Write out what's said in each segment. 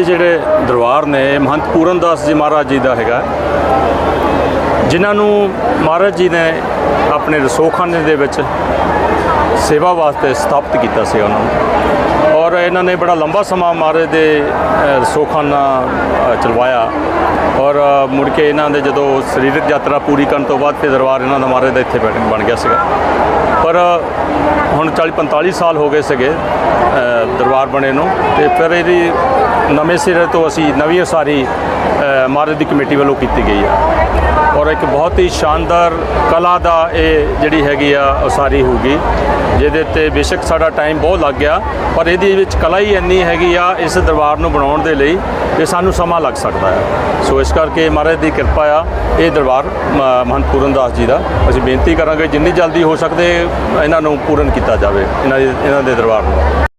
ਇਹ ਜਿਹੜੇ ਦਰਬਾਰ ਨੇ ਮਹੰਤ ਪੂਰਨਦਾਸ ਜੀ ਮਹਾਰਾਜ ਜੀ ਦਾ ਹੈਗਾ। ਜਿਨ੍ਹਾਂ ਨੂੰ ਮਹਾਰਾਜ ਜੀ ਨੇ ਆਪਣੇ ਰਸੋਖਾਨੇ ਦੇ ਵਿੱਚ ਸੇਵਾ ਵਾਸਤੇ ਸਥਾਪਿਤ ਕੀਤਾ ਸੀ ਉਹਨਾਂ ਨੂੰ। ਔਰ ਇਹਨਾਂ ਨੇ ਬੜਾ ਲੰਬਾ ਸਮਾਂ ਮਹਾਰਾਜ ਦੇ ਰਸੋਖਾਨਾ ਚਲਵਾਇਆ। ਔਰ ਮੁੜ ਕੇ ਇਹਨਾਂ ਦੇ ਜਦੋਂ ਸਰੀਰਕ ਯਾਤਰਾ ਪੂਰੀ ਕਰਨ ਤੋਂ ਬਾਅਦ ਫਿਰ ਦਰਬਾਰ ਇਹਨਾਂ ਦਾ ਮਹਾਰਾਜ ਦਾ ਇੱਥੇ ਬਣ ਬਣ ਗਿਆ ਸੀਗਾ। ਪਰ ਹੁਣ 40 45 ਸਾਲ ਹੋ ਗਏ ਸੀਗੇ ਦਰਬਾਰ ਬਣੇ ਨੂੰ। ਤੇ ਫਿਰ ਇਹਦੀ ਨਵੇਂ ਸਿਰੇ ਤੋਂ ਅਸੀਂ ਨਵੀਂ ਉਸਾਰੀ ਅ, ਮਹਾਰਾਜ ਦੀ ਕਮੇਟੀ ਵੱਲੋਂ ਕੀਤੀ ਗਈ ਆ। ਔਰ ਇੱਕ ਬਹੁਤ ਹੀ ਸ਼ਾਨਦਾਰ ਕਲਾ ਦਾ ਇਹ ਜਿਹੜੀ ਹੈਗੀ ਆ ਉਸਾਰੀ ਹੋਊਗੀ ਜਿਹਦੇ ਤੇ ਬੇਸ਼ੱਕ ਸਾਡਾ ਟਾਈਮ ਬਹੁਤ ਲੱਗ ਗਿਆ ਪਰ ਇਹਦੇ ਵਿੱਚ ਕਲਾ ਹੀ ਇੰਨੀ ਹੈਗੀ ਆ ਇਸ ਦਰਬਾਰ ਨੂੰ ਬਣਾਉਣ ਦੇ ਲਈ ਕਿ ਸਾਨੂੰ ਸਮਾਂ ਲੱਗ ਸਕਦਾ ਹੈ। ਸੋ ਇਸ ਕਰਕੇ ਮਹਾਰਾਜ ਦੀ ਕਿਰਪਾ ਆ ਇਹ ਦਰਬਾਰ ਮ- ਮਹੰਤ ਪੂਰਨ ਦਾਸ ਜੀ ਦਾ। ਅਸੀਂ ਬੇਨਤੀ ਕਰਾਂਗੇ ਜਿੰਨੀ ਜਲਦੀ ਹੋ ਸਕਦੇ ਇਹਨਾਂ ਨੂੰ ਪੂਰਨ ਕੀਤਾ ਜਾਵੇ ਇਹਨਾਂ ਦੇ ਇਹਨਾਂ ਦੇ ਦਰਬਾਰ ਨੂੰ।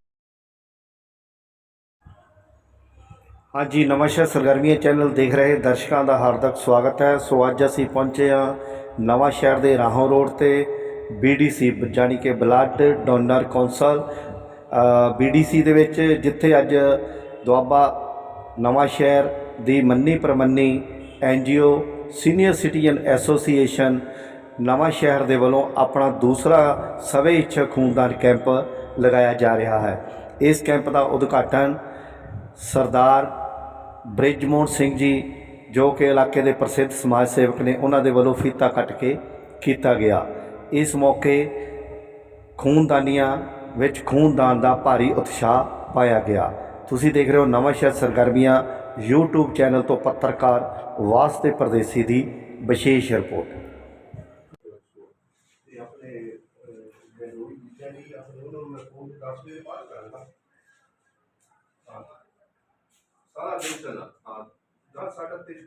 ਹਾਂਜੀ ਨਵਾਂਸ਼ਹਿਰ ਸਰਗਰਮੀਆਂ ਚੈਨਲ ਦੇਖ ਰਹੇ ਦਰਸ਼ਕਾਂ ਦਾ ਹਾਰਦਿਕ ਸਵਾਗਤ ਹੈ। ਸੋ ਅੱਜ ਅਸੀਂ ਪਹੁੰਚੇ ਹਾਂ ਨਵਾਂਸ਼ਹਿਰ ਦੇ ਰਾਹੋਂ ਰੋਡ ਤੇ ਬੀਡੀਸੀ ਜਾਣੀ ਕਿ ਬਲੱਡ ਡੋਨਰ ਕੌਂਸਲ ਬੀਡੀਸੀ ਦੇ ਵਿੱਚ, ਜਿੱਥੇ ਅੱਜ ਦੁਆਬਾ ਨਵਾਂਸ਼ਹਿਰ ਦੀ ਮੰਨੀ ਪ੍ਰਮੰਨੀ NGO senior citizen association Nawanshahr ਦੇ ਵੱਲੋਂ ਆਪਣਾ ਦੂਸਰਾ ਸਵੇ ਇੱਛਾ ਖੂਨਦਾਨ ਕੈਂਪ ਲਗਾਇਆ ਜਾ ਰਿਹਾ ਹੈ। ਇਸ ਕੈਂਪ ਦਾ ਉਦਘਾਟਨ ਸਰਦਾਰ ਬ੍ਰਿਜਮੋਹਨ ਸਿੰਘ ਜੀ, ਜੋ ਕਿ ਇਲਾਕੇ ਦੇ ਪ੍ਰਸਿੱਧ ਸਮਾਜ ਸੇਵਕ ਨੇ, ਉਹਨਾਂ ਦੇ ਵੱਲੋਂ ਫੀਤਾ ਕੱਟ ਕੇ ਕੀਤਾ ਗਿਆ। ਇਸ ਮੌਕੇ ਖੂਨਦਾਨੀਆਂ ਵਿੱਚ ਖੂਨਦਾਨ ਦਾ ਭਾਰੀ ਉਤਸ਼ਾਹ ਪਾਇਆ ਗਿਆ। ਤੁਸੀਂ ਦੇਖ ਰਹੇ ਹੋ ਨਵਾਂ ਸ਼ਹਿਰ ਸਰਗਰਮੀਆਂ YouTube ਚੈਨਲ ਤੋਂ ਪੱਤਰਕਾਰ ਵਾਸਤੇ ਪਰਦੇਸੀ ਦੀ ਵਿਸ਼ੇਸ਼ ਰਿਪੋਰਟ। ਸਾਰਾ ਦਿਨ ਚੱਲਣਾ। ਹਾਂ, ਦਸ ਸਾਢੇ ਤਿੰਨ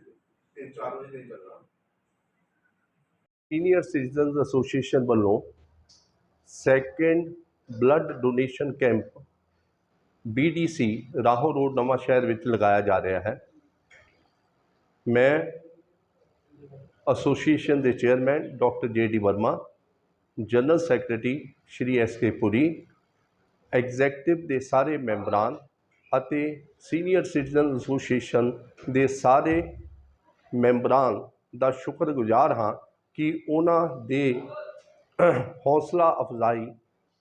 ਤਿੰਨ ਚਾਰ ਵਜੇ ਨਹੀਂ ਚੱਲਣਾ। ਸੀਨੀਅਰ ਸਿਟੀਜ਼ਨਸ ਐਸੋਸੀਏਸ਼ਨ ਵੱਲੋਂ second blood donation camp BDC Rahon road Nawanshahr ਵਿੱਚ ਲਗਾਇਆ ਜਾ ਰਿਹਾ ਹੈ। ਮੈਂ ਐਸੋਸੀਏਸ਼ਨ ਦੇ chairman doctor J D Verma general secretary Shri S K Puri executive ਦੇ ਸਾਰੇ ਮੈਂਬਰਾਂ ਅਤੇ ਸੀਨੀਅਰ ਸਿਟੀਜ਼ਨ ਐਸੋਸੀਏਸ਼ਨ ਦੇ ਸਾਰੇ ਮੈਂਬਰਾਂ ਦਾ ਸ਼ੁਕਰਗੁਜ਼ਾਰ ਹਾਂ ਕਿ ਉਹਨਾਂ ਦੇ ਹੌਸਲਾ ਅਫਜ਼ਾਈ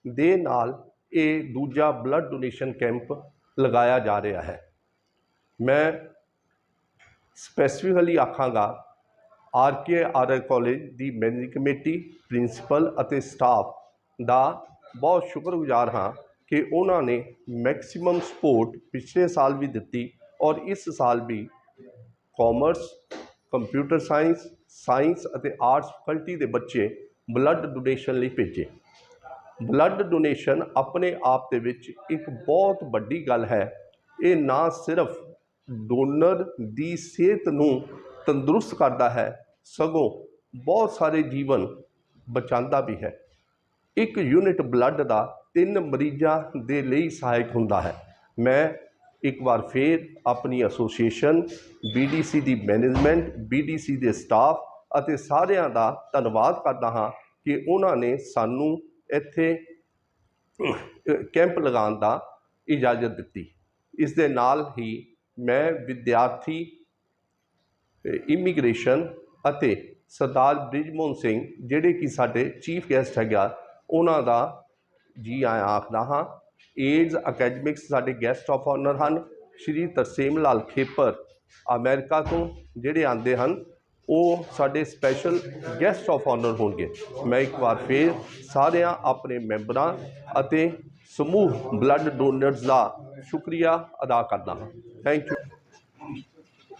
ਦੇ ਨਾਲ ਇਹ ਦੂਜਾ ਬਲੱਡ ਡੋਨੇਸ਼ਨ ਕੈਂਪ ਲਗਾਇਆ ਜਾ ਰਿਹਾ ਹੈ। ਮੈਂ specifically ਆਖਾਂਗਾ, R K R R college ਦੀ ਮੈਨੇਜਿੰਗ ਕਮੇਟੀ, ਪ੍ਰਿੰਸੀਪਲ ਅਤੇ ਸਟਾਫ ਦਾ ਬਹੁਤ ਸ਼ੁਕਰਗੁਜ਼ਾਰ ਹਾਂ ਕਿ ਉਹਨਾਂ ਨੇ ਮੈਕਸਿਮਮ ਸਪੋਰਟ ਪਿਛਲੇ ਸਾਲ ਵੀ ਦਿੱਤੀ ਔਰ ਇਸ ਸਾਲ ਵੀ ਕਾਮਰਸ, ਕੰਪਿਊਟਰ ਸਾਇੰਸ ਸਾਇੰਸ ਅਤੇ ਆਰਟਸ ਫੈਕਲਟੀ ਦੇ ਬੱਚੇ ਬਲੱਡ ਡੋਨੇਸ਼ਨ ਲਈ ਭੇਜੇ। ਬਲੱਡ ਡੋਨੇਸ਼ਨ ਆਪਣੇ ਆਪ ਦੇ ਵਿੱਚ ਇੱਕ ਬਹੁਤ ਵੱਡੀ ਗੱਲ ਹੈ। ਇਹ ਨਾ ਸਿਰਫ ਡੋਨਰ ਦੀ ਸਿਹਤ ਨੂੰ ਤੰਦਰੁਸਤ ਕਰਦਾ ਹੈ, ਸਗੋਂ ਬਹੁਤ ਸਾਰੇ ਜੀਵਨ ਬਚਾਉਂਦਾ ਵੀ ਹੈ। ਇੱਕ ਯੂਨਿਟ ਬਲੱਡ ਦਾ ਤਿੰਨ ਮਰੀਜ਼ਾਂ ਦੇ ਲਈ ਸਹਾਇਕ ਹੁੰਦਾ ਹੈ। ਮੈਂ ਇੱਕ ਵਾਰ ਫੇਰ ਆਪਣੀ ਐਸੋਸੀਏਸ਼ਨ BDC ਦੀ ਮੈਨੇਜਮੈਂਟ BDC ਦੇ ਸਟਾਫ ਅਤੇ ਸਾਰਿਆਂ ਦਾ ਧੰਨਵਾਦ ਕਰਦਾ ਹਾਂ ਕਿ ਉਹਨਾਂ ਨੇ ਸਾਨੂੰ ਇੱਥੇ ਕੈਂਪ ਲਗਾਉਣ ਦਾ ਇਜਾਜ਼ਤ ਦਿੱਤੀ। ਇਸ ਦੇ ਨਾਲ ਹੀ ਮੈਂ ਵਿਦਿਆਰਥੀ ਇਮੀਗ੍ਰੇਸ਼ਨ ਅਤੇ ਸਰਦਾਰ ਬ੍ਰਿਜਮੋਹਨ ਸਿੰਘ, ਜਿਹੜੇ ਕਿ ਸਾਡੇ ਚੀਫ ਗੈਸਟ ਹੈਗਾ ਉਹਨਾਂ ਦਾ ਜੀ ਆਇਆਂ ਆਖਦਾ ਹਾਂ, ਏਡਜ਼ ਅਕੈਡਮਿਕਸ ਸਾਡੇ ਗੈਸਟ ਆਫ ਆਨਰ ਹਨ, ਸ਼੍ਰੀ ਤਰਸੇਮ ਲਾਲ ਖੇਪਰ, ਅਮਰੀਕਾ ਤੋਂ ਜਿਹੜੇ ਆਂਦੇ ਹਨ, ਉਹ ਸਾਡੇ ਸਪੈਸ਼ਲ ਗੈਸਟ ਆਫ ਆਨਰ ਹੋਣਗੇ। ਮੈਂ ਇੱਕ ਵਾਰ ਫੇਰ ਸਾਰਿਆਂ ਆਪਣੇ ਮੈਂਬਰਾਂ ਅਤੇ ਸਮੂਹ ਬਲੱਡ ਡੋਨਰਸ ਦਾ ਸ਼ੁਕਰੀਆ ਅਦਾ ਕਰਦਾ ਹਾਂ। ਥੈਂਕ ਯੂ ਇੱਕ ਤਾਂ ਸਾਰੇ ਜਣੇ ਚੁੱਪ ਦਾ ਦਾਨ ਬਖਸ਼ੋ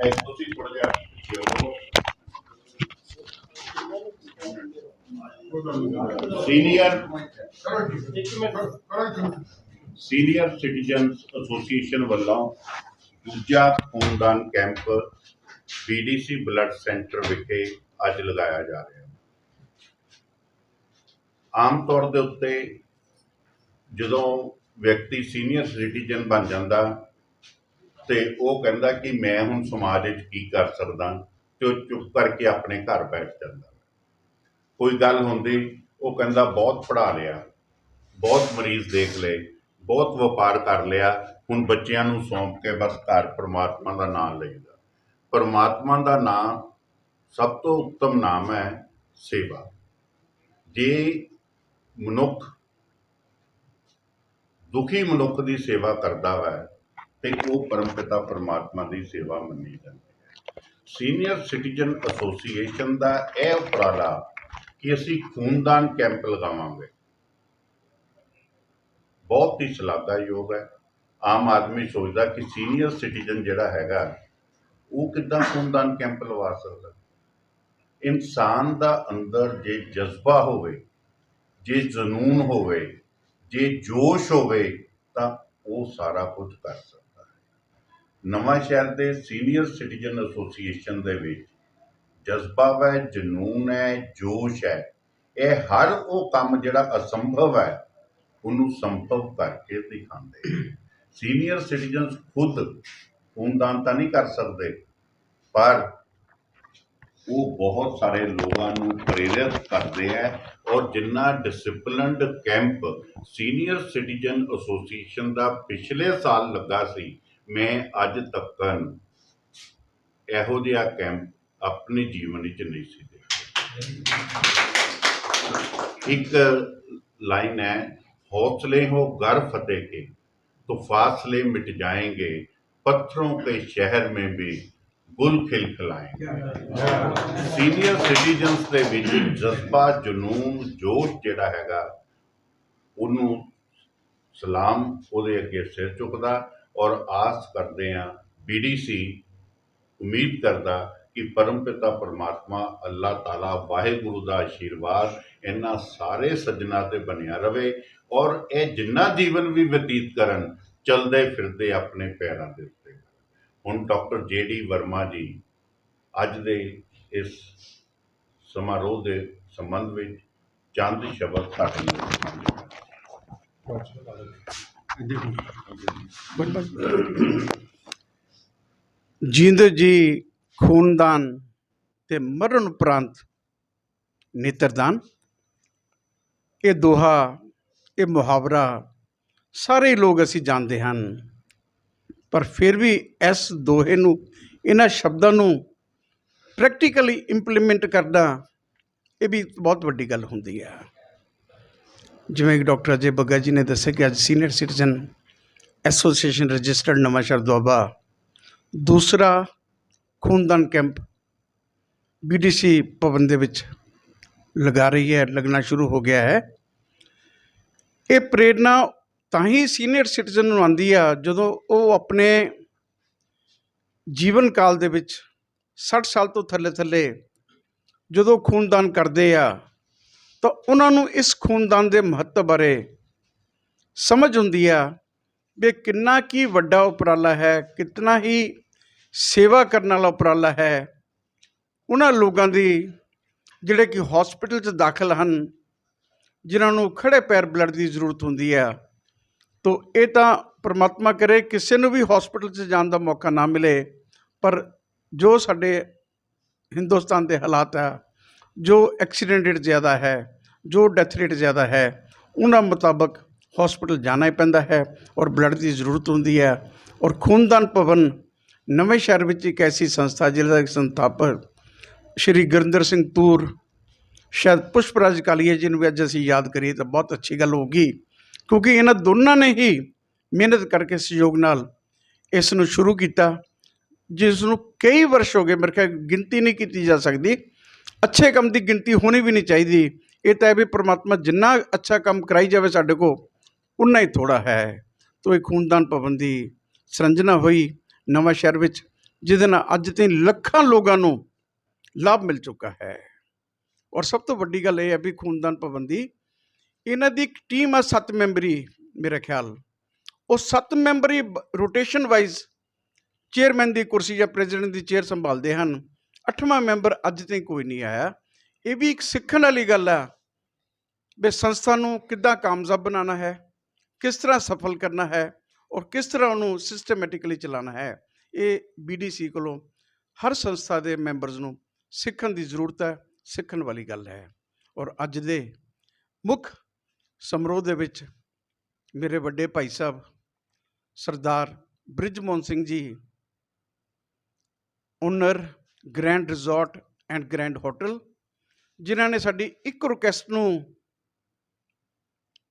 ਇੱਕ ਤੁਸੀਂ ਥੋੜਾ ਜਿਹਾ ਪਿੱਛੇ ਹੋ ਸੀਨੀਅਰ ਸੀਨੀਅਰ ਸਿਟੀਜ਼ਨਸ ਐਸੋਸੀਏਸ਼ਨ ਵੱਲੋਂ ਦੂਜਾ ਖੂਨਦਾਨ ਕੈਂਪ ਬੀਡੀਸੀ ਬਲੱਡ ਸੈਂਟਰ ਵਿਖੇ ਅੱਜ ਲਗਾਇਆ ਜਾ ਰਿਹਾ ਹੈ ਆਮ ਤੌਰ ਦੇ ਉੱਤੇ ਜਦੋਂ ਵਿਅਕਤੀ ਸੀਨੀਅਰ ਸਿਟੀਜ਼ਨ ਬਣ ਜਾਂਦਾ ਤੇ ਉਹ ਕਹਿੰਦਾ ਕਿ ਮੈਂ ਹੁਣ ਸਮਾਜ ਵਿੱਚ ਕੀ ਕਰ ਸਕਦਾ ਤੇ ਉਹ ਚੁੱਪ ਕਰਕੇ ਆਪਣੇ ਘਰ ਬੈਠ ਜਾਂਦਾ। ਕੋਈ ਗੱਲ ਹੁੰਦੀ, ਉਹ ਕਹਿੰਦਾ, ਬਹੁਤ ਪੜ੍ਹਾ ਲਿਆ, ਬਹੁਤ ਮਰੀਜ਼ ਦੇਖ ਲਏ, ਬਹੁਤ ਵਪਾਰ ਕਰ ਲਿਆ, ਹੁਣ ਬੱਚਿਆਂ ਨੂੰ ਸੌਂਪ ਕੇ ਬਸ ਘਰ ਪਰਮਾਤਮਾ ਦਾ ਨਾਮ ਲਈਦਾ। ਪਰਮਾਤਮਾ ਦਾ ਨਾਮ ਸਭ ਤੋਂ ਉੱਤਮ ਨਾਮ ਹੈ ਸੇਵਾ। ਜੇ ਮਨੁੱਖ, ਦੁਖੀ ਮਨੁੱਖ ਦੀ ਸੇਵਾ ਕਰਦਾ ਹੈ ਤੇ ਉਹ ਪਰਮਪਿਤਾ ਪਰਮਾਤਮਾ ਦੀ ਸੇਵਾ ਮੰਨੀ ਜਾਂਦੀ ਹੈ। ਸੀਨੀਅਰ ਸਿਟੀਜ਼ਨ ਐਸੋਸੀਏਸ਼ਨ ਦਾ ਇਹ ਉਪਰਾਲਾ ਕਿ ਅਸੀਂ ਖੂਨਦਾਨ ਕੈਂਪ ਲਗਾਵਾਂਗੇ। ਬਹੁਤ ਹੀ ਸ਼ਲਾਘਾਯੋਗ ਹੈ। ਆਮ ਆਦਮੀ ਸੋਚਦਾ ਕਿ ਸੀਨੀਅਰ ਸਿਟੀਜ਼ਨ ਜਿਹੜਾ ਹੈਗਾ, ਉਹ ਕਿੱਦਾਂ ਖੂਨਦਾਨ ਕੈਂਪ ਲਵਾ ਸਕਦਾ? ਇਨਸਾਨ ਦਾ ਅੰਦਰ ਜੇ ਜਜ਼ਬਾ ਹੋਵੇ ਜੇ ਜਨੂਨ ਹੋਵੇ, ਜੇ ਜੋਸ਼ ਹੋਵੇ, ਤਾਂ ਉਹ ਸਾਰਾ ਕੁਝ ਕਰ ਸਕਦਾ ਹੈ। ਨਵਾਂ ਸ਼ਹਿਰ ਦੇ ਸੀਨੀਅਰ ਸਿਟੀਜ਼ਨ ਐਸੋਸੀਏਸ਼ਨ ਦੇ ਵਿੱਚ ਜਜ਼ਬਾ ਹੈ, ਜਨੂਨ ਹੈ, ਜੋਸ਼ ਹੈ। ਇਹ ਹਰ ਉਹ ਕੰਮ ਜਿਹੜਾ ਅਸੰਭਵ ਹੈ, ਉਹਨੂੰ ਸੰਭਵ ਕਰਕੇ ਦਿਖਾਉਂਦੇ ਸੀਨੀਅਰ ਸਿਟੀਜ਼ਨਸ ਖੁਦ ਖੂਨਦਾਨ ਤਾਂ ਨਹੀਂ ਕਰ ਸਕਦੇ, ਪਰ ਉਹ ਬਹੁਤ ਸਾਰੇ ਲੋਕਾਂ ਨੂੰ ਪ੍ਰੇਰਿਤ ਕਰਦੇ ਹੈ ਔਰ ਜਿੰਨਾ disciplined camp senior citizen association ਦਾ ਪਿਛਲੇ ਸਾਲ ਲੱਗਾ ਸੀ ਮੈਂ ਅੱਜ ਤੱਕ ਇਹੋ ਜਿਹਾ ਕੈਂਪ ਆਪਣੇ ਜੀਵਨ ਵਿੱਚ ਨਹੀਂ ਸੀ ਦੇਖਿਆ ਇੱਕ लाइन है हौसले हो गर फतेह के तो फासले मिट जाएँगे पत्थरों के शहर में भी ਗੁਲ ਖਿਲਖਲਾਏਗਾ ਸੀਨੀਅਰ ਸਿਟੀਜ਼ਨਸ ਦੇ ਵਿੱਚ ਜਜ਼ਬਾ ਜਨੂਨ ਜੋਸ਼ ਜਿਹੜਾ ਹੈਗਾ ਉਹਨੂੰ ਸਲਾਮ ਉਹਦੇ ਅੱਗੇ ਸਿਰ ਝੁਕਦਾ ਔਰ ਆਸ ਕਰਦੇ ਆ ਬੀਡੀਸੀ ਉਮੀਦ ਕਰਦਾ ਕਿ ਪਰਮ ਪਿਤਾ ਪਰਮਾਤਮਾ ਅੱਲਾਹ ਤਾਲਾ ਵਾਹਿਗੁਰੂ ਦਾ ਆਸ਼ੀਰਵਾਦ ਇਹਨਾਂ ਸਾਰੇ ਸੱਜਣਾ ਤੇ ਬਣਿਆ ਰਵੇ ਔਰ ਇਹ ਜਿੰਨਾ ਜੀਵਨ ਵੀ ਬਤੀਤ ਕਰਨ ਚਲਦੇ ਫਿਰਦੇ ਆਪਣੇ ਪੈਰਾਂ ਦੇ ਹੁਣ ਡਾਕਟਰ ਜੇ ਡੀ ਵਰਮਾ ਜੀ ਅੱਜ ਦੇ ਇਸ ਸਮਾਰੋਹ ਦੇ ਸੰਬੰਧ ਵਿੱਚ ਚੰਦ ਸ਼ਬਦ ਸਾਡੇ ਕਰਨ। ਜਿੰਦ ਜੀ ਖੂਨਦਾਨ ਤੇ ਮਰਨ ਉਪਰੰਤ ਨੇਤਰਦਾਨ ਇਹ ਦੋਹਾ ਇਹ ਮੁਹਾਵਰਾ ਸਾਰੇ ਲੋਕ ਅਸੀਂ ਜਾਣਦੇ ਹਨ। ਪਰ ਫਿਰ ਵੀ ਇਸ ਦੋਹੇ ਨੂੰ, ਇਹਨਾਂ ਸ਼ਬਦਾਂ ਨੂੰ ਪ੍ਰੈਕਟੀਕਲੀ ਇੰਪਲੀਮੈਂਟ ਕਰਨਾ ਇਹ ਵੀ ਬਹੁਤ ਵੱਡੀ ਗੱਲ ਹੁੰਦੀ ਹੈ ਜਿਵੇਂ ਕਿ ਡਾਕਟਰ ਅਜੇ ਬੱਗਾ ਜੀ ਨੇ ਦੱਸਿਆ ਕਿ ਅੱਜ senior citizen association registered Nawanshahr Doaba, ਦੂਸਰਾ ਖੂਨਦਾਨ ਕੈਂਪ ਬੀਡੀਸੀ ਭਵਨ ਦੇ ਵਿੱਚ ਲਗਾ ਰਹੀ ਹੈ, ਲੱਗਣਾ ਸ਼ੁਰੂ ਹੋ ਗਿਆ ਹੈ। ਇਹ ਪ੍ਰੇਰਨਾ ਤਾਂ ਹੀ ਸੀਨੀਅਰ ਸਿਟੀਜ਼ਨ ਨੂੰ ਆਉਂਦੀ ਆ ਜਦੋਂ ਉਹ ਆਪਣੇ ਜੀਵਨ ਕਾਲ ਦੇ ਵਿੱਚ 60 ਸਾਲ ਤੋਂ ਥੱਲੇ ਥੱਲੇ ਜਦੋਂ ਖੂਨਦਾਨ ਕਰਦੇ ਆ, ਤਾਂ ਉਹਨਾਂ ਨੂੰ ਇਸ ਖੂਨਦਾਨ ਦੇ ਮਹੱਤਵ ਬਾਰੇ ਸਮਝ ਹੁੰਦੀ ਆ ਵੀ ਕਿੰਨਾ ਕੀ ਵੱਡਾ ਉਪਰਾਲਾ ਹੈ ਕਿੰਨਾ ਹੀ ਸੇਵਾ ਕਰਨ ਵਾਲਾ ਉਪਰਾਲਾ ਹੈ। ਉਹਨਾਂ ਲੋਕਾਂ ਦੀ ਜਿਹੜੇ ਕਿ ਹਸਪੀਟਲ 'ਚ ਦਾਖਲ ਹਨ, ਜਿਨ੍ਹਾਂ ਨੂੰ ਖੜੇ ਪੈਰ ਬਲੱਡ ਦੀ ਜ਼ਰੂਰਤ ਹੁੰਦੀ ਆ ਤੋ ਇਹ ਤਾਂ ਪਰਮਾਤਮਾ ਕਰੇ ਕਿਸੇ ਨੂੰ ਵੀ ਹਸਪੀਟਲ 'ਚ ਜਾਣ ਦਾ ਮੌਕਾ ਨਾ ਮਿਲੇ, ਪਰ ਜੋ ਸਾਡੇ ਹਿੰਦੁਸਤਾਨ ਦੇ ਹਾਲਾਤ ਆ, ਜੋ ਐਕਸੀਡੈਂਟ ਰੇਟ ਜ਼ਿਆਦਾ ਹੈ, ਜੋ ਡੈਥ ਰੇਟ ਜ਼ਿਆਦਾ ਹੈ, ਉਹਨਾਂ ਮੁਤਾਬਕ ਹਸਪੀਟਲ ਜਾਣਾ ਹੀ ਪੈਂਦਾ ਹੈ ਔਰ ਬਲੱਡ ਦੀ ਜ਼ਰੂਰਤ ਹੁੰਦੀ ਹੈ ਔਰ ਖੂਨਦਾਨ ਭਵਨ ਨਵੇਂ ਸ਼ਹਿਰ ਵਿੱਚ ਇੱਕ ਐਸੀ ਸੰਸਥਾ ਜਿਹਦਾ ਸੰਸਥਾਪਕ ਸ਼੍ਰੀ ਗੁਰਿੰਦਰ ਸਿੰਘ ਤੂਰ, ਸ਼ਾਇਦ ਪੁਸ਼ਪਰਾਜ ਕਾਲੀਆ ਜੀ ਨੂੰ ਵੀ ਅੱਜ ਅਸੀਂ ਯਾਦ ਕਰੀਏ ਤਾਂ ਬਹੁਤ ਅੱਛੀ ਗੱਲ ਹੋਗੀ ਕਿਉਂਕਿ ਇਹਨਾਂ ਦੋਨਾਂ ਨੇ ਹੀ ਮਿਹਨਤ ਕਰਕੇ ਸਹਿਯੋਗ ਨਾਲ ਇਸ ਨੂੰ ਸ਼ੁਰੂ ਕੀਤਾ ਜਿਸ ਨੂੰ ਕਈ ਵਰਸ਼ ਹੋ ਗਏ, ਮੇਰੇ ਖਿਆਲ ਗਿਣਤੀ ਨਹੀਂ ਕੀਤੀ ਜਾ ਸਕਦੀ। ਅੱਛੇ ਕੰਮ ਦੀ ਗਿਣਤੀ ਹੋਣੀ ਵੀ ਨਹੀਂ ਚਾਹੀਦੀ। ਇਹ ਤਾਂ ਹੈ ਵੀ ਪ੍ਰਮਾਤਮਾ ਜਿੰਨਾ ਅੱਛਾ ਕੰਮ ਕਰਾਈ ਜਾਵੇ ਸਾਡੇ ਕੋ ਉਨਾ ਹੀ ਥੋੜਾ ਹੈ। ਤੋ ਇਹ ਖੂਨਦਾਨ ਭਵਨ ਦੀ ਸਰੰਜਨਾ ਹੋਈ ਨਵਾਂ ਸ਼ਹਿਰ ਵਿੱਚ, ਜਿਹਦੇ ਨਾਲ ਅੱਜ ਤੇ ਲੱਖਾਂ ਲੋਕਾਂ ਨੂੰ ਲਾਭ ਮਿਲ ਚੁੱਕਾ ਹੈ। ਔਰ ਸਭ ਤੋਂ ਵੱਡੀ ਗੱਲ ਇਹ ਹੈ ਵੀ ਖੂਨਦਾਨ ਭਵਨ ਦੀ ਇਹਨਾਂ ਦੀ ਇੱਕ ਟੀਮ ਆ ਸੱਤ ਮੈਂਬਰੀ, ਮੇਰੇ ਖਿਆਲ। ਉਹ ਸੱਤ ਮੈਂਬਰੀ ਰੋਟੇਸ਼ਨ ਵਾਈਜ਼ ਚੇਅਰਮੈਨ ਦੀ ਕੁਰਸੀ ਜਾਂ ਪ੍ਰੈਜ਼ੀਡੈਂਟ ਦੀ ਚੇਅਰ ਸੰਭਾਲਦੇ ਹਨ। ਅੱਠਵਾਂ ਮੈਂਬਰ ਅੱਜ ਤਾਈਂ ਕੋਈ ਨਹੀਂ ਆਇਆ। ਇਹ ਵੀ ਇੱਕ ਸਿੱਖਣ ਵਾਲੀ ਗੱਲ ਆ ਵੀ ਸੰਸਥਾ ਨੂੰ ਕਿੱਦਾਂ ਕਾਮਯਾਬ ਬਣਾਉਣਾ ਹੈ, ਕਿਸ ਤਰ੍ਹਾਂ ਸਫਲ ਕਰਨਾ ਹੈ ਔਰ ਕਿਸ ਤਰ੍ਹਾਂ ਉਹਨੂੰ ਸਿਸਟਮੈਟਿਕਲੀ ਚਲਾਉਣਾ ਹੈ। ਇਹ ਬੀਡੀਸੀ ਕੋਲੋਂ ਹਰ ਸੰਸਥਾ ਦੇ ਮੈਂਬਰਸ ਨੂੰ ਸਿੱਖਣ ਦੀ ਜ਼ਰੂਰਤ ਹੈ, ਸਿੱਖਣ ਵਾਲੀ ਗੱਲ ਹੈ। ਔਰ ਅੱਜ ਦੇ ਮੁੱਖ ਸਮਾਰੋਹ ਦੇ ਵਿੱਚ ਮੇਰੇ ਵੱਡੇ Bhai Sahib, Sardar Brijmohan Singh ji, owner grand resort and grand hotel, ਜਿਨ੍ਹਾਂ ਨੇ ਸਾਡੀ ਇੱਕ ਰਿਕੁਐਸਟ ਨੂੰ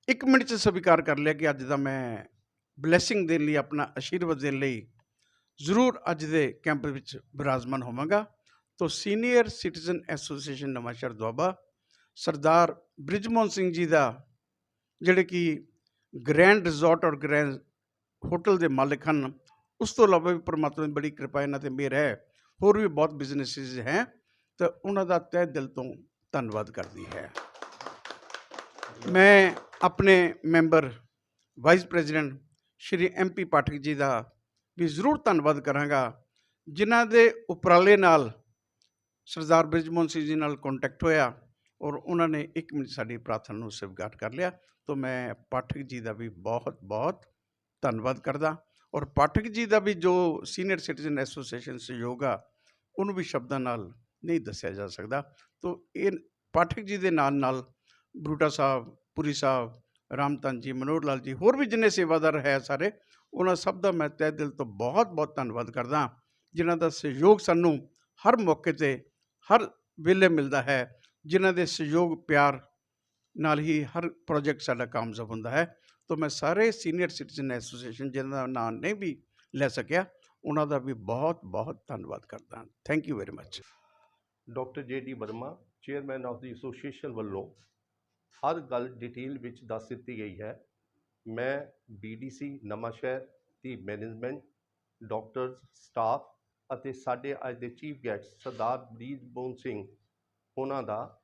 ਇੱਕ ਮਿੰਟ 'ਚ ਸਵੀਕਾਰ ਕਰ ਲਿਆ ਕਿ ਅੱਜ ਦਾ ਮੈਂ ਬਲੇਸਿੰਗ ਦੇਣ ਲਈ, ਆਪਣਾ ਆਸ਼ੀਰਵਾਦ ਦੇਣ ਲਈ ਜ਼ਰੂਰ ਅੱਜ ਦੇ ਕੈਂਪ ਵਿੱਚ ਬਿਰਾਜਮਾਨ ਹੋਵਾਂਗਾ। ਤੋ senior citizen association Nawanshahr Doaba, Sardar Brijmohan Singh ji ਦਾ ਜਿਹੜੇ ਕਿ ਗ੍ਰੈਂਡ ਰਿਜ਼ੋਰਟ ਔਰ ਗ੍ਰੈਂਡ ਹੋਟਲ ਦੇ ਮਾਲਕ ਹਨ, ਉਸ ਤੋਂ ਇਲਾਵਾ ਵੀ ਪਰਮਾਤਮਾ ਦੀ ਬੜੀ ਕਿਰਪਾ ਇਹਨਾਂ ਤੇ ਮਿਹਰ ਹੈ। ਹੋਰ ਵੀ ਬਹੁਤ ਬਿਜ਼ਨੈਸਿਸ ਹੈ, ਤਾਂ ਉਹਨਾਂ ਦਾ ਤਹਿ ਦਿਲ ਤੋਂ ਧੰਨਵਾਦ ਕਰਦੀ ਹੈ। ਮੈਂ ਆਪਣੇ member vice president Shri MP Pathak ji ਦਾ ਵੀ ਜ਼ਰੂਰ ਧੰਨਵਾਦ ਕਰਾਂਗਾ, ਜਿਨ੍ਹਾਂ ਦੇ ਉਪਰਾਲੇ ਨਾਲ ਸਰਦਾਰ ਬ੍ਰਿਜਮੋਹਨ ਸਿੰਘ ਜੀ ਨਾਲ ਕੰਟੈਕਟ ਹੋਇਆ। ਔਰ ਉਹਨਾਂ ਨੇ ਇੱਕ ਮਿੰਟ ਸਾਡੀ ਪ੍ਰਾਰਥਨਾ ਨੂੰ ਸਵੀਕਾਰ ਕਰ ਲਿਆ। ਤਾਂ ਮੈਂ ਪਾਠਕ ਜੀ ਦਾ ਵੀ ਬਹੁਤ ਬਹੁਤ ਧੰਨਵਾਦ ਕਰਦਾ। ਔਰ ਪਾਠਕ ਜੀ ਦਾ ਵੀ ਜੋ ਸੀਨੀਅਰ ਸਿਟੀਜ਼ਨ ਐਸੋਸੀਏਸ਼ਨ ਸਹਿਯੋਗ ਆ ਉਹਨੂੰ ਵੀ ਸ਼ਬਦਾਂ ਨਾਲ ਨਹੀਂ ਦੱਸਿਆ ਜਾ ਸਕਦਾ। ਤੋ ਇਹ ਪਾਠਕ ਜੀ ਦੇ ਨਾਲ ਨਾਲ ਬਰੂਟਾ ਸਾਹਿਬ, ਪੁਰੀ ਸਾਹਿਬ ਰਾਮਤਨ ਜੀ, ਮਨੋਹਰ ਲਾਲ ਜੀ, ਹੋਰ ਵੀ ਜਿੰਨੇ ਸੇਵਾਦਾਰ ਹੈ ਸਾਰੇ, ਉਹਨਾਂ ਸਭ ਦਾ ਮੈਂ ਤਹਿ ਦਿਲ ਤੋਂ ਬਹੁਤ ਬਹੁਤ ਧੰਨਵਾਦ ਕਰਦਾ। ਜਿਨ੍ਹਾਂ ਦਾ ਸਹਿਯੋਗ ਸਾਨੂੰ ਹਰ ਮੌਕੇ ਤੇ, ਹਰ ਵੇਲੇ ਮਿਲਦਾ ਹੈ। ਜਿਨ੍ਹਾਂ ਦੇ ਸਹਿਯੋਗ, ਪਿਆਰ ਨਾਲ ਹੀ ਹਰ ਪ੍ਰੋਜੈਕਟ ਸਾਡਾ ਕਾਮਯਾਬ ਹੁੰਦਾ ਹੈ। ਤਾਂ ਮੈਂ ਸਾਰੇ ਸੀਨੀਅਰ ਸਿਟੀਜ਼ਨ ਐਸੋਸੀਏਸ਼ਨ ਜਿਹਨਾਂ ਦਾ ਨਾਂ ਨਹੀਂ ਵੀ ਲੈ ਸਕਿਆ, ਉਹਨਾਂ ਦਾ ਵੀ ਬਹੁਤ ਬਹੁਤ ਧੰਨਵਾਦ ਕਰਦਾ ਹਾਂ। Thank you very much doctor J D Verma chairman of the association ਵੱਲੋਂ ਹਰ ਗੱਲ ਡਿਟੇਲ ਵਿੱਚ ਦੱਸ ਦਿੱਤੀ ਗਈ ਹੈ। ਮੈਂ ਬੀਡੀਸੀ ਨਵਾਂਸ਼ਹਿਰ ਦੀ ਮੈਨੇਜਮੈਂਟ ਡਾਕਟਰਸ ਸਟਾਫ ਅਤੇ ਸਾਡੇ ਅੱਜ ਦੇ ਚੀਫ ਗੈਸਟ ਸਰਦਾਰ ਬਰੀਜਬੋਨ ਸਿੰਘ ਉਹਨਾਂ ਦਾ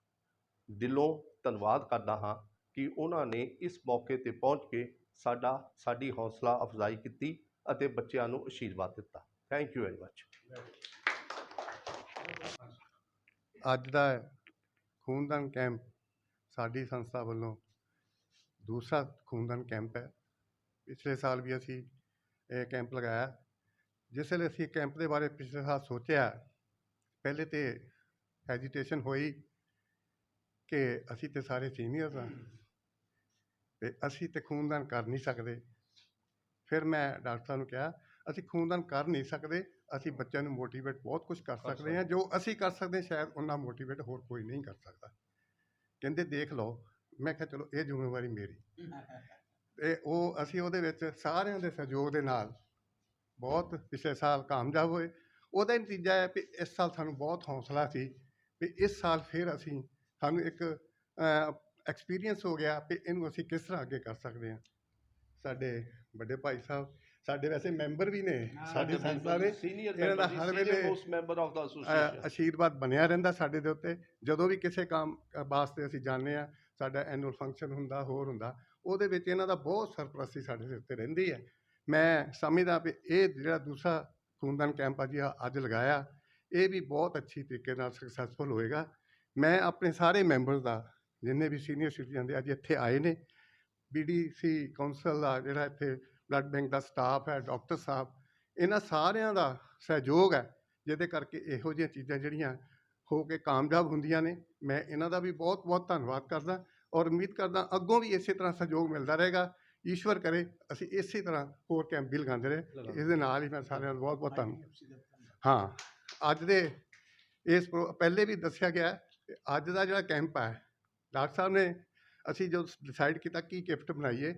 ਦਿਲੋਂ ਧੰਨਵਾਦ ਕਰਦਾ ਹਾਂ ਕਿ ਉਹਨਾਂ ਨੇ ਇਸ ਮੌਕੇ ਤੇ ਪਹੁੰਚ ਕੇ ਸਾਡਾ, ਸਾਡੀ ਹੌਸਲਾ ਅਫਜ਼ਾਈ ਕੀਤੀ ਅਤੇ ਬੱਚਿਆਂ ਨੂੰ ਅਸ਼ੀਰਵਾਦ ਦਿੱਤਾ। ਥੈਂਕ ਯੂ ਵੈਰੀ ਮੱਚ ਅੱਜ ਦਾ ਖੂਨਦਾਨ ਕੈਂਪ ਸਾਡੀ ਸੰਸਥਾ ਵੱਲੋਂ ਦੂਸਰਾ ਖੂਨਦਾਨ ਕੈਂਪ ਹੈ। ਪਿਛਲੇ ਸਾਲ ਵੀ ਅਸੀਂ ਇਹ ਕੈਂਪ ਲਗਾਇਆ। ਜਿਸ ਵੇਲੇ ਅਸੀਂ ਕੈਂਪ ਦੇ ਬਾਰੇ ਪਿਛਲੇ ਸਾਲ ਸੋਚਿਆ, ਪਹਿਲੇ ਤੇ ਹੈਜੀਟੇਸ਼ਨ ਹੋਈ ਕਿ ਅਸੀਂ ਤੇ ਸਾਰੇ ਸੀਨੀਅਰਸ ਹਾਂ ਤੇ ਅਸੀਂ ਤੇ ਖੂਨਦਾਨ ਕਰ ਨਹੀਂ ਸਕਦੇ। ਫਿਰ ਮੈਂ ਡਾਕਟਰ ਸਾਹਿਬ ਨੂੰ ਕਿਹਾ, ਅਸੀਂ ਖੂਨਦਾਨ ਕਰ ਨਹੀਂ ਸਕਦੇ, ਅਸੀਂ ਬੱਚਿਆਂ ਨੂੰ ਮੋਟੀਵੇਟ ਬਹੁਤ ਕੁਝ ਕਰ ਸਕਦੇ ਹਾਂ, ਜੋ ਅਸੀਂ ਕਰ ਸਕਦੇ ਸ਼ਾਇਦ ਉਹਨਾਂ ਮੋਟੀਵੇਟ ਹੋਰ ਕੋਈ ਨਹੀਂ ਕਰ ਸਕਦਾ। ਕਹਿੰਦੇ ਦੇਖ ਲਓ, ਮੈਂ ਕਿਹਾ ਚਲੋ ਇਹ ਜ਼ਿੰਮੇਵਾਰੀ ਮੇਰੀ। ਤੇ ਉਹ ਅਸੀਂ ਉਹਦੇ ਵਿੱਚ ਸਾਰਿਆਂ ਦੇ ਸਹਿਯੋਗ ਦੇ ਨਾਲ ਬਹੁਤ ਪਿਛਲੇ ਸਾਲ ਕਾਮਯਾਬ ਹੋਏ। ਉਹਦਾ ਨਤੀਜਾ ਹੈ ਕਿ ਇਸ ਸਾਲ ਸਾਨੂੰ ਬਹੁਤ ਹੌਸਲਾ ਸੀ ਵੀ ਇਸ ਸਾਲ ਫਿਰ ਅਸੀਂ ਸਾਨੂੰ ਇੱਕ ਐਕਸਪੀਰੀਅੰਸ ਹੋ ਗਿਆ ਕਿ ਇਹਨੂੰ ਅਸੀਂ ਕਿਸ ਤਰ੍ਹਾਂ ਅੱਗੇ ਕਰ ਸਕਦੇ ਹਾਂ। ਸਾਡੇ ਵੱਡੇ ਭਾਈ ਸਾਹਿਬ ਸਾਡੇ ਵੈਸੇ ਮੈਂਬਰ ਵੀ ਨੇ ਸਾਡੀ ਸੰਸਥਾ ਦੇ ਸੀਨੀਅਰ ਇਹਨਾਂ ਦਾ ਮੈਂਬਰ ਹਰ ਵੇਲੇ, most member of the association ਆਸ਼ੀਰਵਾਦ ਬਣਿਆ ਰਹਿੰਦਾ ਸਾਡੇ ਦੇ ਉੱਤੇ। ਜਦੋਂ ਵੀ ਕਿਸੇ ਕੰਮ ਵਾਸਤੇ ਅਸੀਂ ਜਾਂਦੇ ਆ ਸਾਡਾ ਐਨੂਅਲ ਫੰਕਸ਼ਨ ਹੁੰਦਾ ਹੋਰ ਹੁੰਦਾ ਉਹਦੇ ਵਿੱਚ ਇਹਨਾਂ ਦਾ ਬਹੁਤ ਸਰਪ੍ਰਸਤੀ ਸਾਡੇ ਦੇ ਉੱਤੇ ਰਹਿੰਦੀ ਹੈ। ਮੈਂ ਸਮਝਦਾ ਵੀ ਇਹ ਜਿਹੜਾ ਦੂਸਰਾ ਖੂਨਦਾਨ ਕੈਂਪ ਆ ਜੀ ਅੱਜ ਲਗਾਇਆ। ਇਹ ਵੀ ਬਹੁਤ ਅੱਛੀ ਤਰੀਕੇ ਨਾਲ ਸਕਸੈਸਫੁਲ ਹੋਏਗਾ। ਮੈਂ ਆਪਣੇ ਸਾਰੇ ਮੈਂਬਰਸ ਦਾ ਜਿੰਨੇ ਵੀ ਸੀਨੀਅਰ ਸਿਟੀਜ਼ਨ ਦੇ ਅੱਜ ਇੱਥੇ ਆਏ ਨੇ ਬੀਡੀਸੀ ਕਾਉਂਸਲ ਦਾ ਜਿਹੜਾ ਇੱਥੇ ਬਲੱਡ ਬੈਂਕ ਦਾ ਸਟਾਫ ਹੈ ਡਾਕਟਰ ਸਾਹਿਬ ਇਹਨਾਂ ਸਾਰਿਆਂ ਦਾ ਸਹਿਯੋਗ ਹੈ ਜਿਹਦੇ ਕਰਕੇ ਇਹੋ ਜਿਹੀਆਂ ਚੀਜ਼ਾਂ ਜਿਹੜੀਆਂ ਹੋ ਕੇ ਕਾਮਯਾਬ ਹੁੰਦੀਆਂ ਨੇ। ਮੈਂ ਇਹਨਾਂ ਦਾ ਵੀ ਬਹੁਤ ਬਹੁਤ ਧੰਨਵਾਦ ਕਰਦਾ ਔਰ ਉਮੀਦ ਕਰਦਾ ਅੱਗੋਂ ਵੀ ਇਸੇ ਤਰ੍ਹਾਂ ਸਹਿਯੋਗ ਮਿਲਦਾ ਰਹੇਗਾ। ਈਸ਼ਵਰ ਕਰੇ ਅਸੀਂ ਇਸੇ ਤਰ੍ਹਾਂ ਹੋਰ ਕੈਂਪ ਵੀ ਲਗਾਉਂਦੇ ਰਹੇ। ਇਹਦੇ ਨਾਲ ਹੀ ਮੈਂ ਸਾਰਿਆਂ ਦਾ ਬਹੁਤ ਬਹੁਤ ਧੰਨਵਾਦ ਹਾਂ। ਅੱਜ ਦੇ ਇਸ ਪ੍ਰੋ- ਪਹਿਲੇ ਵੀ ਦੱਸਿਆ ਗਿਆ ਹੈ ਅੱਜ ਦਾ ਜਿਹੜਾ ਕੈਂਪ ਹੈ, ਡਾਕਟਰ ਸਾਹਿਬ ਨੇ ਅਸੀਂ ਜੋ ਡਿਸਾਈਡ ਕੀਤਾ ਕੀ ਗਿਫਟ ਬਣਾਈਏ,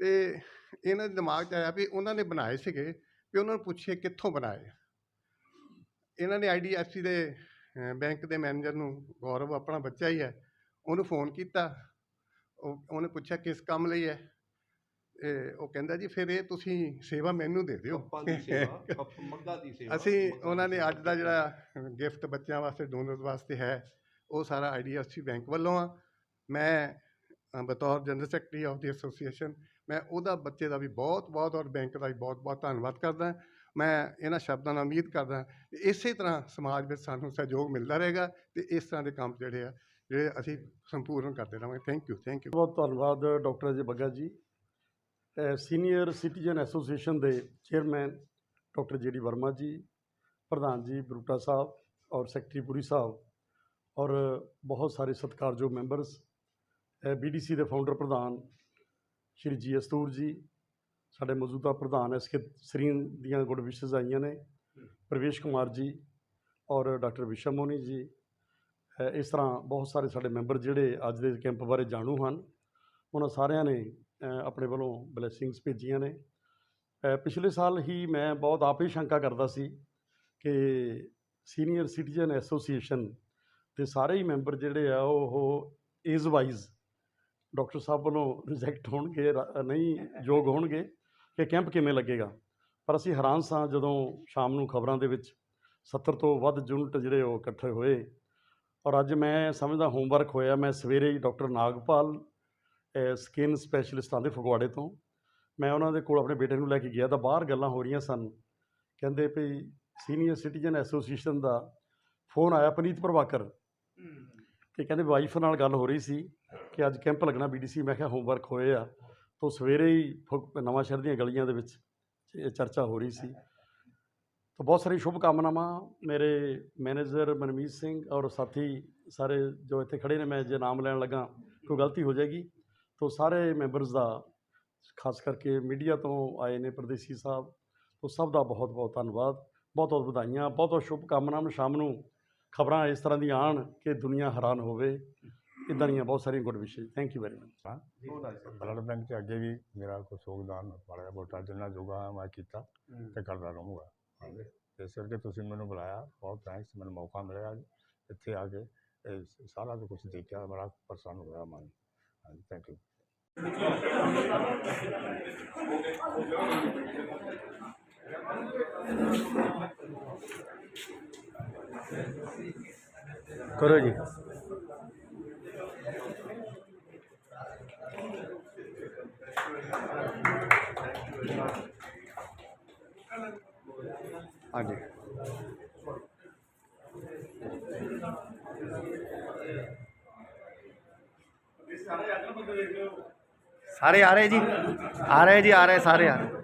ਤੇ ਇਹਨਾਂ ਦੇ ਦਿਮਾਗ 'ਚ ਆਇਆ ਵੀ ਉਹਨਾਂ ਨੇ ਬਣਾਏ ਸੀਗੇ ਵੀ ਉਹਨਾਂ ਨੂੰ ਪੁੱਛੇ ਕਿੱਥੋਂ ਬਣਾਏ। ਇਹਨਾਂ ਨੇ ਆਈਡੀਐਫਸੀ ਦੇ ਬੈਂਕ ਦੇ ਮੈਨੇਜਰ ਨੂੰ, ਗੌਰਵ ਆਪਣਾ ਬੱਚਾ ਹੀ ਹੈ, ਉਹਨੂੰ ਫੋਨ ਕੀਤਾ ਉਹਨੇ ਪੁੱਛਿਆ ਕਿਸ ਕੰਮ ਲਈ ਹੈ ਉਹ ਕਹਿੰਦਾ ਜੀ ਫਿਰ ਇਹ ਤੁਸੀਂ ਸੇਵਾ ਮੈਨੂੰ ਦੇ ਦਿਓ। ਕੱਪਾਂ ਦੀ ਸੇਵਾ ਕੱਪ ਮੱਗਾ ਦੀ ਸੇਵਾ ਅਸੀਂ ਉਹਨਾਂ ਨੇ ਅੱਜ। ਦਾ ਜਿਹੜਾ ਗਿਫਟ ਬੱਚਿਆਂ ਵਾਸਤੇ ਡੋਨਰ ਵਾਸਤੇ ਹੈ ਉਹ ਸਾਰਾ ਆਈਡੀਐਫਸੀ ਬੈਂਕ ਵੱਲੋਂ ਆ। ਮੈਂ ਬਤੌਰ general secretary of the association ਮੈਂ ਉਹਦਾ ਬੱਚੇ ਦਾ ਵੀ ਬਹੁਤ ਬਹੁਤ ਔਰ ਬੈਂਕ ਦਾ ਵੀ ਬਹੁਤ ਬਹੁਤ ਧੰਨਵਾਦ ਕਰਦਾ। ਮੈਂ ਇਹਨਾਂ ਸ਼ਬਦਾਂ ਨਾਲ ਉਮੀਦ ਕਰਦਾ ਕਿ ਇਸੇ ਤਰ੍ਹਾਂ ਸਮਾਜ ਵਿੱਚ ਸਾਨੂੰ ਸਹਿਯੋਗ ਮਿਲਦਾ ਰਹੇਗਾ ਤੇ ਇਸ ਤਰ੍ਹਾਂ ਦੇ ਕੰਮ ਜਿਹੜੇ ਆ ਜਿਹੜੇ ਅਸੀਂ ਸੰਪੂਰਨ ਕਰਦੇ ਰਹਾਂਗੇ। ਥੈਂਕ ਯੂ ਥੈਂਕ ਯੂ ਬਹੁਤ ਧੰਨਵਾਦ doctor Ajay Bagga ji. Senior citizen association ਦੇ chairman doctor G D Verma ji ਪ੍ਰਧਾਨ ਜੀ ਬਰੂਟਾ ਸਾਹਿਬ ਔਰ ਸੈਕਟਰੀ ਪੁਰੀ ਸਾਹਿਬ ਔਰ ਬਹੁਤ ਸਾਰੇ ਸਤਿਕਾਰਯੋਗ ਮੈਂਬਰਸ ਬੀਡੀਸੀ ਦੇ ਫਾਊਂਡਰ ਪ੍ਰਧਾਨ ਸ਼੍ਰੀ ਜੀ ਅਸਤੂਰ ਜੀ ਸਾਡੇ ਮੌਜੂਦਾ ਪ੍ਰਧਾਨ ਐਸ ਕੇ ਸਰੀਨ ਦੀਆਂ ਗੁੱਡ ਵਿਸ਼ੇਸ ਆਈਆਂ ਨੇ ਪ੍ਰਵੇਸ਼ ਕੁਮਾਰ ਜੀ ਔਰ ਡਾਕਟਰ ਵਿਸ਼ਮ ਮੋਨੀ ਜੀ ਅ, ਇਸ ਤਰ੍ਹਾਂ ਬਹੁਤ ਸਾਰੇ ਸਾਡੇ ਮੈਂਬਰ ਜਿਹੜੇ ਅੱਜ ਦੇ ਕੈਂਪ ਬਾਰੇ ਜਾਣੂ ਹਨ ਉਹਨਾਂ ਸਾਰਿਆਂ ਨੇ ਆਪਣੇ ਵੱਲੋਂ ਬਲੇਸਿੰਗਸ ਭੇਜੀਆਂ ਨੇ। ਪਿਛਲੇ ਸਾਲ ਹੀ ਮੈਂ ਬਹੁਤ ਆਪੇ ਸ਼ੰਕਾ ਕਰਦਾ ਸੀ ਕਿ ਸੀਨੀਅਰ ਸਿਟੀਜ਼ਨ ਐਸੋਸੀਏਸ਼ਨ ਦੇ ਸਾਰੇ ਹੀ ਮੈਂਬਰ ਜਿਹੜੇ ਆ, ਉਹ ਏਜ ਵਾਈਜ਼ ਡਾਕਟਰ ਸਾਹਿਬ ਵੱਲੋਂ ਰਿਜੈਕਟ ਹੋਣਗੇ ਨਹੀਂ ਯੋਗ ਹੋਣਗੇ ਕਿ ਕੈਂਪ ਕਿਵੇਂ ਲੱਗੇਗਾ। ਪਰ ਅਸੀਂ ਹੈਰਾਨ ਸਾਂ ਜਦੋਂ ਸ਼ਾਮ ਨੂੰ ਖਬਰਾਂ ਦੇ ਵਿੱਚ 70 ਤੋਂ ਵੱਧ ਯੂਨਿਟ ਜਿਹੜੇ ਉਹ ਇਕੱਠੇ ਹੋਏ। ਔਰ ਅੱਜ ਮੈਂ ਸਮਝਦਾ ਹੋਮਵਰਕ ਹੋਇਆ, ਮੈਂ ਸਵੇਰੇ ਹੀ ਡਾਕਟਰ ਨਾਗਪਾਲ ਸਕਿਨ ਸਪੈਸ਼ਲਿਸਟ ਦੇ ਫਗਵਾੜੇ ਤੋਂ। ਮੈਂ ਉਹਨਾਂ ਦੇ ਕੋਲ ਆਪਣੇ ਬੇਟੇ ਨੂੰ ਲੈ ਕੇ ਗਿਆ ਤਾਂ ਬਾਹਰ ਗੱਲਾਂ ਹੋ ਰਹੀਆਂ ਸਨ। ਕਹਿੰਦੇ ਵੀ ਸੀਨੀਅਰ ਸਿਟੀਜ਼ਨ ਐਸੋਸੀਏਸ਼ਨ ਦਾ ਫੋਨ ਆਇਆ ਪਨੀਤ ਪ੍ਰਭਾਕਰ। ਤੇ ਕਹਿੰਦੇ ਵਾਈਫ ਨਾਲ ਗੱਲ ਹੋ ਰਹੀ ਸੀ ਕਿ ਅੱਜ ਕੈਂਪ ਲੱਗਣਾ ਬੀਡੀਸੀ ਮੈਂ ਕਿਹਾ ਹੋਮਵਰਕ ਹੋਏ ਆ। ਤੋਂ ਸਵੇਰੇ ਹੀ ਫੁਗ- ਨਵਾਂ ਸ਼ਹਿਰ ਦੀਆਂ ਗਲੀਆਂ ਦੇ ਵਿੱਚ ਇਹ ਚਰਚਾ ਹੋ ਰਹੀ ਸੀ। ਤਾਂ ਬਹੁਤ ਸਾਰੀ ਸ਼ੁਭ ਕਾਮਨਾਵਾਂ ਮੇਰੇ ਮੈਨੇਜਰ ਮਨਮੀਤ ਸਿੰਘ ਔਰ ਸਾਥੀ ਸਾਰੇ ਜੋ ਇੱਥੇ ਖੜੇ ਨੇ, ਮੈਂ ਜੇ ਨਾਮ ਲੈਣ ਲੱਗਾ ਕੋਈ ਗਲਤੀ ਹੋ ਜਾਏਗੀ। ਤਾਂ ਸਾਰੇ ਮੈਂਬਰਸ ਦਾ ਖਾਸ ਕਰਕੇ ਮੀਡੀਆ ਤੋਂ ਆਏ ਨੇ ਪ੍ਰਦੇਸੀ ਸਾਹਿਬ ਤੋਂ ਸਭ ਦਾ ਬਹੁਤ ਬਹੁਤ ਧੰਨਵਾਦ। ਬਹੁਤ ਬਹੁਤ ਵਧਾਈਆਂ ਬਹੁਤ ਬਹੁਤ ਸ਼ੁਭ ਕਾਮਨਾਵਾਂ ਸ਼ਾਮ ਨੂੰ ਖਬਰਾਂ ਇਸ ਤਰ੍ਹਾਂ ਦੀਆਂ ਆਉਣ ਕਿ ਦੁਨੀਆ ਹੈਰਾਨ ਹੋਵੇ। ਇਦਾਂ ਦੀਆਂ ਬਹੁਤ ਸਾਰੀਆਂ good wishes. Thank you very much blood bank 'ਚ ਅੱਗੇ ਵੀ ਮੇਰਾ ਕੋਈ ਯੋਗਦਾਨ ਮਾੜਾ ਮੋਟਾ ਜਿੰਨਾ ਜੋਗਾ ਮੈਂ ਕੀਤਾ ਤੇ ਕਰਦਾ ਰਹੂੰਗਾ। ਹਾਂਜੀ ਇਸ ਕਰਕੇ ਤੁਸੀਂ ਮੈਨੂੰ ਬੁਲਾਇਆ ਬਹੁਤ ਥੈਂਕਸ ਮੈਨੂੰ ਮੌਕਾ ਮਿਲਿਆ ਅੱਜ। ਇੱਥੇ ਆ ਕੇ ਸਾਰਾ ਕੁਝ ਦੇਖਿਆ ਬੜਾ ਪ੍ਰਸੰਨ ਹੋਇਆ ਮਨ। ਹਾਂਜੀ ਥੈਂਕ ਯੂ ਕਰੋ ਜੀ ਹਾਂਜੀ ਸਾਰੇ ਆ ਰਹੇ ਜੀ ਆ ਰਹੇ ਜੀ ਆ ਰਹੇ ਸਾਰੇ ਆ ਰਹੇ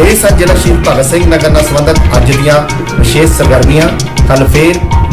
ਇਹ ਸਨ ਜ਼ਿਲ੍ਹਾ ਸ਼ਹੀਦ ਭਗਤ ਸਿੰਘ ਨਗਰ ਨਾਲ ਸੰਬੰਧਿਤ ਅੱਜ ਦੀਆਂ ਵਿਸ਼ੇਸ਼ ਸਰਗਰਮੀਆਂ ਕੱਲ ਫੇਰ